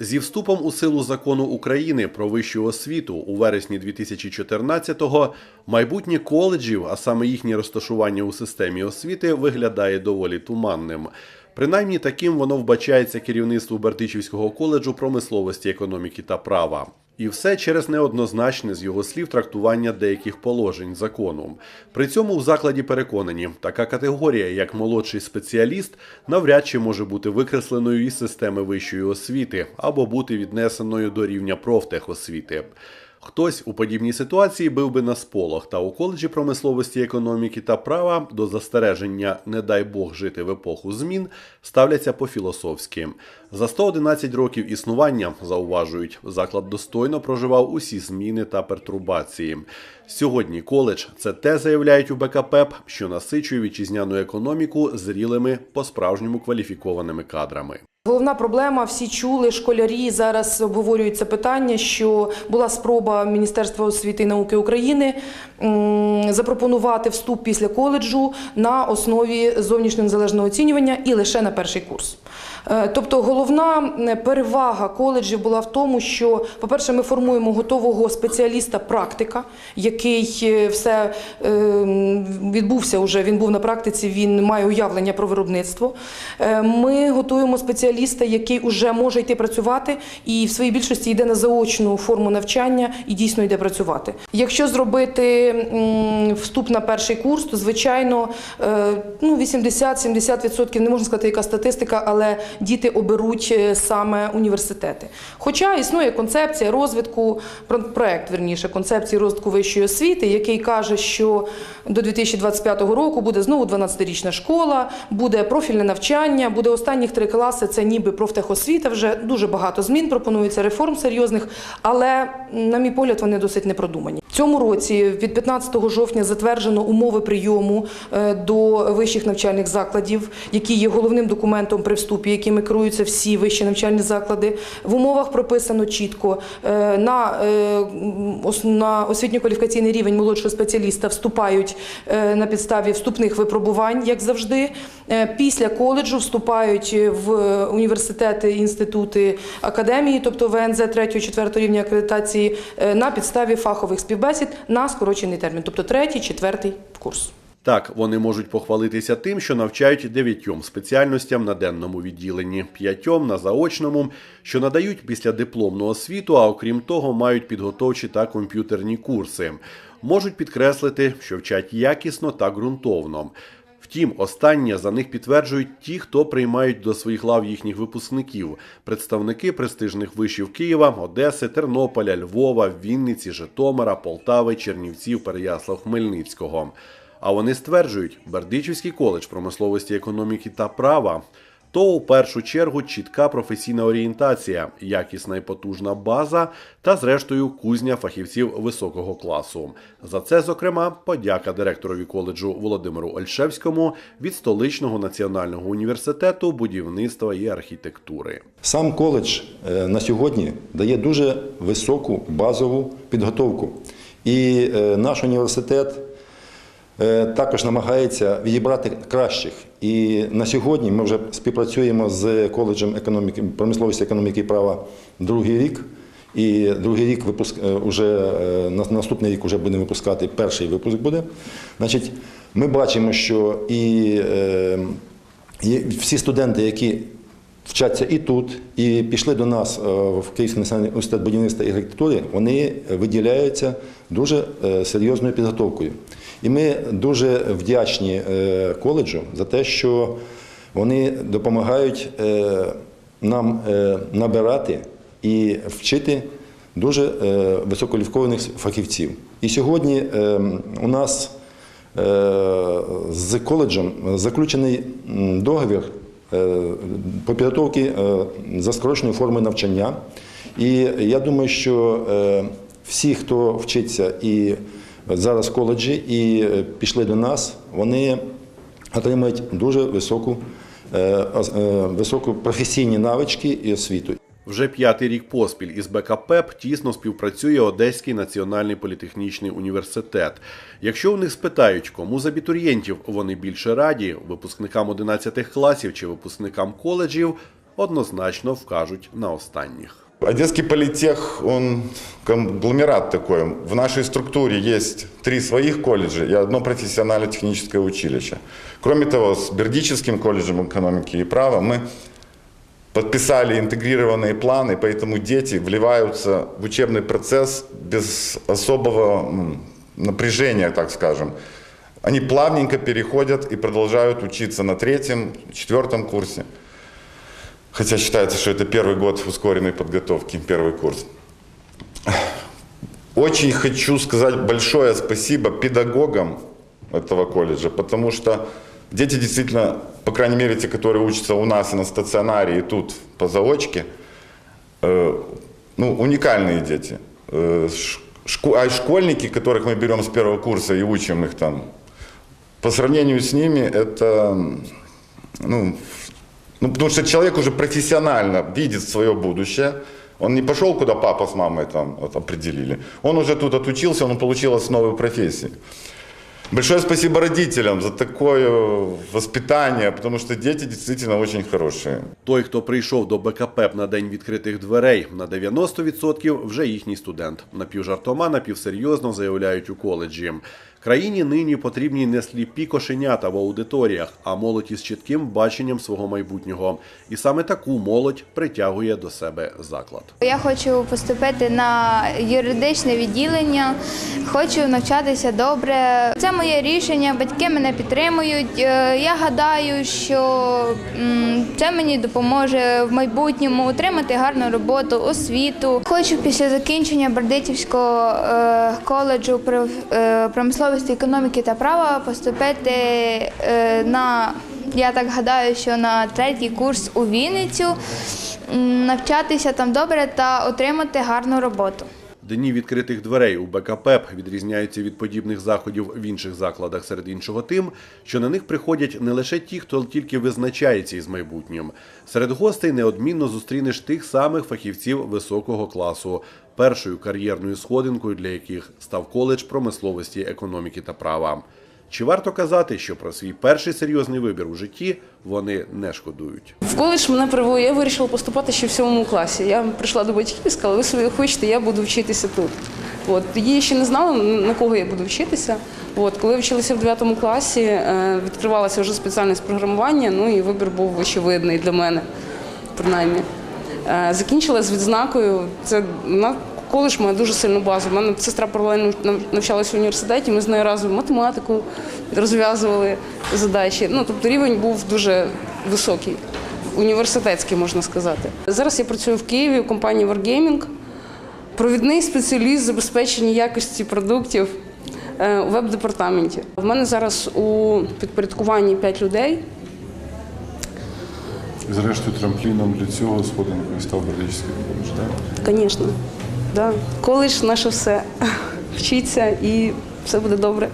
Зі вступом у силу закону України про вищу освіту у вересні 2014-го майбутнє коледжів, а саме їхнє розташування у системі освіти, виглядає доволі туманним. Принаймні таким воно вбачається керівництву Бердичівського коледжу промисловості, економіки та права. І все через неоднозначне з його слів трактування деяких положень закону. При цьому в закладі переконані, така категорія, як молодший спеціаліст, навряд чи може бути викресленою із системи вищої освіти або бути віднесеною до рівня профтехосвіти. Хтось у подібній ситуації бив би на сполох, та у коледжі промисловості, економіки та права до застереження не дай Бог жити в епоху змін ставляться по-філософськи. За 111 років існування, зауважують, заклад достойно проживав усі зміни та пертурбації. Сьогодні коледж це те, заявляють у БКПЕП, що насичує вітчизняну економіку зрілими по-справжньому кваліфікованими кадрами. Головна проблема, всі чули, школярі зараз обговорюють це питання, що була спроба Міністерства освіти і науки України запропонувати вступ після коледжу на основі зовнішнього незалежного оцінювання і лише на перший курс. Е, Тобто головна перевага коледжів була в тому, що, по-перше, ми формуємо готового спеціаліста-практика, який е, все е, відбувся вже, він був на практиці, він має уявлення про виробництво. Ми готуємо спеціаліста, який вже може йти працювати і в своїй більшості йде на заочну форму навчання і дійсно йде працювати. Якщо зробити вступ на перший курс, то звичайно е, ну, 80-70%, не можна сказати, яка статистика, але діти оберуть е, саме університети. Хоча існує концепція розвитку, про- проект верніше, концепції розвитку вищої освіти, який каже, що до 2025 року буде знову 12-річна школа, буде профільне навчання, буде останніх три класи. Це ніби профтехосвіта. Вже дуже багато змін пропонується реформ серйозних, але на мій погляд вони досить непродумані. Цьому році від 15 жовтня затверджено умови прийому е, до вищих навчальних закладів, які є головним документом при вступі, якими керуються всі вищі навчальні заклади. В умовах прописано чітко е, на, е, на освітньо-кваліфікаційний рівень молодшого спеціаліста вступають е, на підставі вступних випробувань, як завжди. Після коледжу вступають в університети, інститути, академії, тобто ВНЗ 3-4 рівня акредитації, на підставі фахових співбесід на скорочений термін, тобто 3-4 курс. Так, вони можуть похвалитися тим, що навчають дев'ятьом спеціальностям на денному відділенні, п'ятьом на заочному, що надають після дипломну освіту, а окрім того, мають підготовчі та комп'ютерні курси. Можуть підкреслити, що вчать якісно та ґрунтовно. Втім, останнє за них підтверджують ті, хто приймають до своїх лав їхніх випускників, представники престижних вишів Києва, Одеси, Тернополя, Львова, Вінниці, Житомира, Полтави, Чернівців, Переяслав, Хмельницького. А вони стверджують, Бердичівський коледж промисловості, економіки та права. То у першу чергу чітка професійна орієнтація, якісна і потужна база та, зрештою, кузня фахівців високого класу. За це, зокрема, подяка директорові коледжу Володимиру Ольшевському від столичного національного університету будівництва і архітектури. Сам коледж е, на сьогодні дає дуже високу базову підготовку. І е, наш університет також намагається відібрати кращих. І на сьогодні ми вже співпрацюємо з коледжем економіки, промисловості економіки і права другий рік. І другий рік випуск е, уже е, наступний рік вже будемо випускати перший випуск буде. Значить, ми бачимо, що і, е, і всі студенти, які вчаться і тут, і пішли до нас е, в Київський національний університет будівництва і архітектури, вони виділяються дуже е, серйозною підготовкою. І ми дуже вдячні е, коледжу за те, що вони допомагають нам набирати і вчити дуже висококваліфікованих фахівців. І сьогодні у нас з коледжем заключений договір е, по підготовці е, за скороченою формою навчання. І я думаю, що е, всі, хто вчиться і зараз в коледжі, і пішли до нас, вони отримують дуже високу, е, е, високу професійні навички і освіту. Вже п'ятий рік поспіль із БКПЕП тісно співпрацює Одеський національний політехнічний університет. Якщо у них спитають, кому з абітурієнтів вони більше раді, випускникам 11 класів чи випускникам коледжів, однозначно вкажуть на останніх. Одесский политех, он конгломерат такой. В нашей структуре есть три своих колледжа и одно профессионально-техническое училище. Кроме того, с Бердическим колледжем экономики и права мы подписали интегрированные планы, поэтому дети вливаются в учебный процесс без особого напряжения, так скажем. Они плавненько переходят и продолжают учиться на третьем, четвертом курсе. Хотя считается, что это первый год ускоренной подготовки, первый курс. Очень хочу сказать большое спасибо педагогам этого колледжа, потому что дети действительно, по крайней мере, те, которые учатся у нас и на стационаре, и тут по заочке, э, ну, уникальные дети. Э, ш- шко- а школьники, которых мы берем с первого курса и учим их там, по сравнению с ними, это, ну, ну, потому что человек уже профессионально видит свое будущее. Он не пошел, куда папа с мамой там вот, определили. Он уже тут отучился, он получил основы профессии. Большое спасибо родителям за такое воспитание, потому что дети действительно очень хорошие. Той, хто прийшов до БКП на день відкритих дверей, на 90% вже їхній студент. Напівжартома, напівсерйозно заявляють у коледжі. Країні нині потрібні не сліпі кошенята в аудиторіях, а молодь із чітким баченням свого майбутнього. І саме таку молодь притягує до себе заклад. Я хочу поступити на юридичне відділення, хочу навчатися добре. Це моє рішення, батьки мене підтримують. Е, Я гадаю, що це мені допоможе в майбутньому отримати гарну роботу, освіту. Хочу після закінчення Бердичівського е, коледжу е, промисловості, економіки та права поступити е, на я так гадаю, що на третій курс у Вінницю, навчатися там добре та отримати гарну роботу. Дні відкритих дверей у БКПЕП відрізняються від подібних заходів в інших закладах, серед іншого тим, що на них приходять не лише ті, хто тільки визначається із майбутнім. Серед гостей неодмінно зустрінеш тих самих фахівців високого класу, першою кар'єрною сходинкою для яких став коледж промисловості, економіки та права. Чи варто казати, що про свій перший серйозний вибір у житті вони не шкодують? В коледж мене привело, я вирішила поступати ще в сьомому класі. Я прийшла до батьків і сказала, ви собі хочете, я буду вчитися тут. От. Тоді я ще не знала, на кого я буду вчитися. От. Коли я вчилася в 9 класі, е, відкривалася вже спеціальність програмування, ну і вибір був очевидний для мене, принаймні. Е, Закінчила з відзнакою. Це коледж має дуже сильну базу. У мене сестра паралельно навчалася в університеті, ми з нею разом математику розв'язували задачі. Ну, тобто рівень був дуже високий, університетський, можна сказати. Зараз я працюю в Києві в компанії Wargaming, провідний спеціаліст забезпечення якості продуктів е, у веб-департаменті. В мене зараз у підпорядкуванні 5 людей. Зрештою, трампліном для цього сходинкою став Бердичівський коледж, так? Звісно, да. коледж наше все. Вчіться і все буде добре.